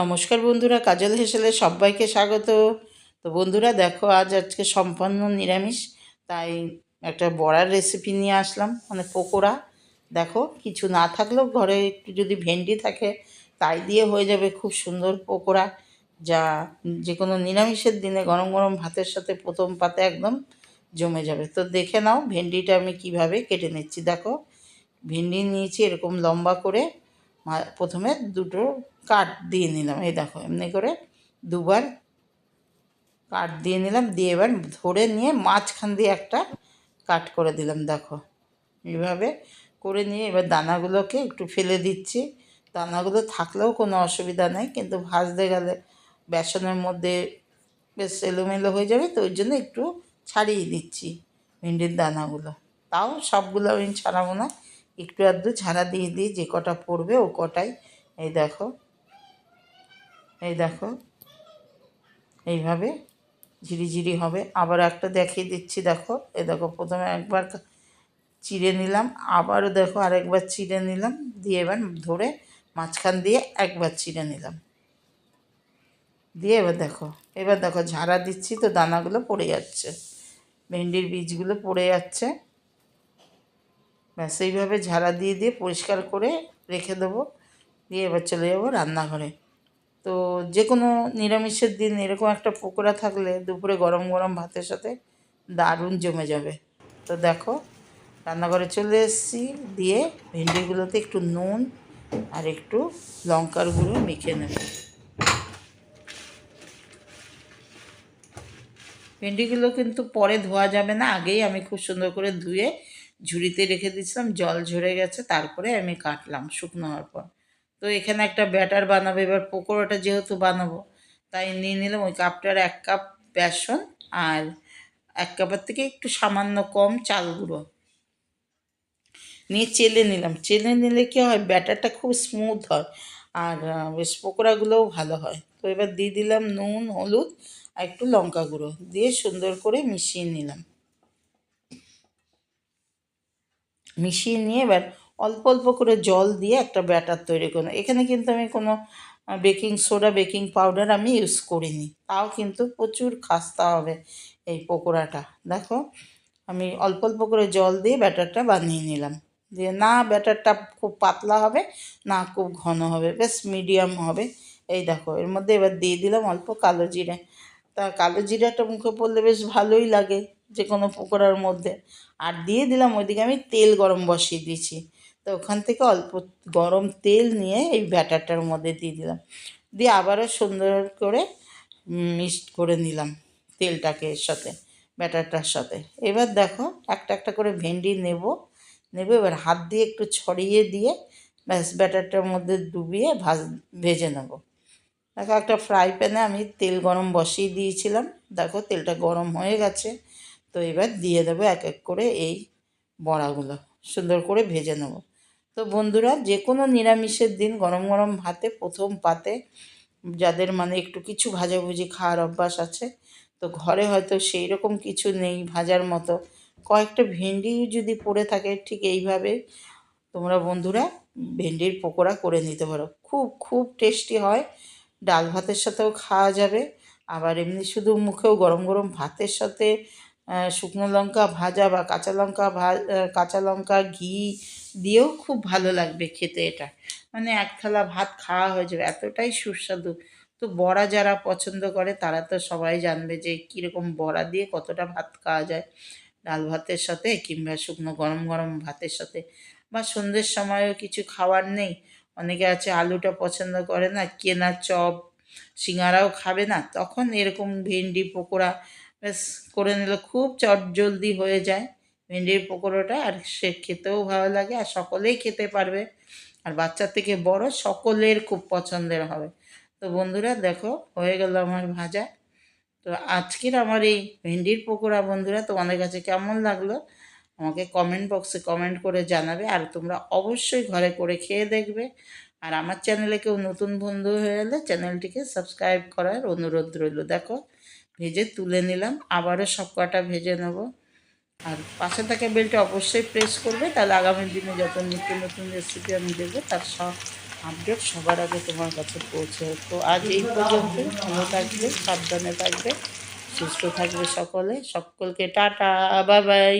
নমস্কার বন্ধুরা, কাজল হেসেলে সবাইকে স্বাগত। তো বন্ধুরা, দেখো, আজ আজকে সম্পন্ন নিরামিষ, তাই একটা বড়ার রেসিপি নিয়ে আসলাম মানে পকোড়া। দেখো, কিছু না থাকলেও ঘরে একটু যদি ভেন্ডি থাকে, তাই দিয়ে হয়ে যাবে খুব সুন্দর পকোড়া, যা যে কোনো নিরামিষের দিনে গরম গরম ভাতের সাথে প্রথম পাতে একদম জমে যাবে। তো দেখে নাও ভেন্ডিটা আমি কীভাবে কেটে নিচ্ছি। দেখো, ভেন্ডি নিয়েছি এরকম লম্বা করে প্রথমে দুটো কাট দিয়ে নিলাম। এই দেখো, এমনি করে দুবার কাট দিয়ে নিলাম, দিয়ে এবার ধরে নিয়ে মাঝখান দিয়ে একটা কাট করে দিলাম, দেখো। এইভাবে করে নিয়ে এবার দানাগুলোকে একটু ফেলে দিচ্ছি। দানাগুলো থাকলেও কোনো অসুবিধা নেই, কিন্তু ভাজতে গেলে বেসনের মধ্যে বেশ এলোমেলো হয়ে যাবে, তো ওই জন্য একটু ছাড়িয়ে দিচ্ছি ভেন্ডির দানাগুলো। তাও সবগুলো আমি ছাড়াবো না একটু আধটু ঝাড়া দিয়ে দিই, যে কটা পড়বে ও কটাই। এই দেখো এই দেখো, এইভাবে ঝিরিঝিরি হবে। আবার একটা দেখিয়ে দিচ্ছি, দেখো, এই দেখো, প্রথমে একবার চিড়ে নিলাম, আবারও দেখো আরেকবার চিড়ে নিলাম, দিয়ে এবার ধরে মাঝখান দিয়ে একবার চিড়ে নিলাম। দিয়ে এবার দেখো এবার দেখো, ঝাড়া দিচ্ছি তো দানাগুলো পড়ে যাচ্ছে, ভেন্ডির বীজগুলো পড়ে যাচ্ছে। ব্যাস, এইভাবে ঝাড়া দিয়ে দিয়ে পরিষ্কার করে রেখে দেবো। দিয়ে এবার চলে যাব রান্নাঘরে। তো যে কোনো নিরামিষের দিন এরকম একটা পকোড়া থাকলে দুপুরে গরম গরম ভাতের সাথে দারুণ জমে যাবে। তো দেখো, রান্নাঘরে চলে এসেছি। দিয়ে ভেন্ডিগুলোতে একটু নুন আর একটু লঙ্কার গুঁড়ো মেখে নেব। ভেন্ডিগুলো কিন্তু পরে ধোয়া যাবে না, আগেই আমি খুব সুন্দর করে ধুয়ে ঝুড়িতে রেখে দিয়েছিলাম, জল ঝরে গেছে, তারপরে আমি কাটলাম শুকনো হওয়ার পর। তো এখানে একটা ব্যাটার বানাবো, এবার পকোড়াটা যেহেতু বানাবো, তাই নিয়ে নিলাম ওই কাপটার এক কাপ বেসন আর এক কাপের থেকে একটু সামান্য কম চাল গুঁড়ো। নিয়ে চেলে নিলাম, চেলে নিলে কী হয়, ব্যাটারটা খুব স্মুথ হয় আর বেশ পকোড়াগুলোও ভালো হয়। তো এবার দিয়ে দিলাম নুন, হলুদ আর একটু লঙ্কা গুঁড়ো দিয়ে সুন্দর করে মিশিয়ে নিলাম। মিশিয়ে নিয়ে এবার অল্প অল্প করে জল দিয়ে একটা ব্যাটার তৈরি করলাম এখানে কিন্তু আমি কোনো বেকিং সোডা, বেকিং পাউডার আমি ইউজ করিনি। তাও কিন্তু প্রচুর খাস্তা হবে এই পকোড়াটা। দেখো, আমি অল্প অল্প করে জল দিয়ে ব্যাটারটা বানিয়ে নিলাম। দিয়ে না ব্যাটারটা খুব পাতলা হবে, না খুব ঘন হবে, বেশ মিডিয়াম হবে। এই দেখো, এর মধ্যে এবার দিয়ে দিলাম অল্প কালো জিরে। তা কালো জিরাটা মুখে পড়লে বেশ ভালোই লাগে। যে কোনো পকোড়ার মধ্যে। আর দিয়ে দিলাম ওইদিকে আমি তেল গরম বসিয়ে দিয়েছি। তো ওখান থেকে অল্প গরম তেল নিয়ে এই ব্যাটারটার মধ্যে দিয়ে দিলাম। দিয়ে আবারও সুন্দর করে মিক্সড করে নিলাম তেলটাকে এর সাথে, ব্যাটারটার সাথে। এবার দেখো একটা একটা করে ভেন্ডি নেব, নেবে, এবার হাত দিয়ে একটু ছড়িয়ে দিয়ে ব্যাস ব্যাটারটার মধ্যে ডুবিয়ে ভাজ, ভেজে নেব। দেখো একটা ফ্রাই প্যানে আমি তেল গরম বসিয়ে দিয়েছিলাম। দেখো তেলটা গরম হয়ে গেছে। তো এবার দিয়ে দেবো এক এক করে এই বড়াগুলো। সুন্দর করে ভেজে নেব। তো বন্ধুরা যে কোনো নিরামিষের দিন গরম গরম ভাতে, প্রথম পাতে যাদের মানে একটু কিছু ভাজাভুজি খাওয়ার অভ্যাস আছে, তো ঘরে হয়তো সেই রকম কিছু নেই ভাজার মতো। কয়েকটা ভেন্ডি যদি পড়ে থাকে, ঠিক এইভাবে তোমরা বন্ধুরা ভেন্ডির পকোড়া করে নিতে পারো। খুব খুব টেস্টি হয়। ডাল ভাতের সাথেও খাওয়া যাবে। আবার এমনি শুধু মুখেও গরম গরম ভাতের সাথে শুকনো লঙ্কা ভাজা বা কাঁচা লঙ্কা কাঁচা লঙ্কা ঘি দিয়েও খুব ভালো লাগবে খেতে এটা। মানে এক থালা ভাত খাওয়া হয়ে যাবে, এতটাই সুস্বাদু। তো বড়া যারা পছন্দ করে, তারা তো সবাই জানবে যে কীরকম বড়া দিয়ে কতটা ভাত খাওয়া যায়। ডাল ভাতের সাথে কিংবা শুকনো গরম গরম ভাতের সাথে। বা সন্ধ্যের সময়ও কিছু খাওয়ার নেই। অনেকে আছে আলুটা পছন্দ করে না, কেনা চপ, সিঙ্গারাও খাবে না, তখন এরকম ভেন্ডি, পকোড়া ব্যাস, করে নিলে। খুব চটজলদি হয়ে যায় ভেন্ডির পকোড়াটা আর সে খেতেও ভালো লাগে আর সকলেই খেতে পারবে। আর বাচ্চা থেকে বড় সকলের খুব পছন্দের হবে। তো বন্ধুরা, দেখো, হয়ে গেল আমার ভাজা। তো আজকের আমার এই ভেন্ডির পকোড়া, বন্ধুরা, তোমাদের কাছে কেমন লাগল? আমাকে কমেন্ট বক্সে কমেন্ট করে জানাবে। আর তোমরা অবশ্যই ঘরে করে খেয়ে দেখবে। আর আমার চ্যানেলে কেউ নতুন বন্ধু হয়ে এলে চ্যানেলটিকে সাবস্ক্রাইব করার অনুরোধ রইল। দেখো ভেজে তুলে নিলাম। আবারও সব কটা ভেজে নেব। আর পাশে থাকা বেলটা অবশ্যই প্রেস করবে। তাহলে আগামী দিনে যত নিত্য নতুন রেসিপি আমি দেবো, তার সব আপডেট সবার আগে তোমার কাছে পৌঁছে তো আজ এই পর্যন্ত। ভালো থাকবে, সাবধানে থাকবে, সুস্থ থাকবে সকলে। সকলকে টাটা বাবাই বাই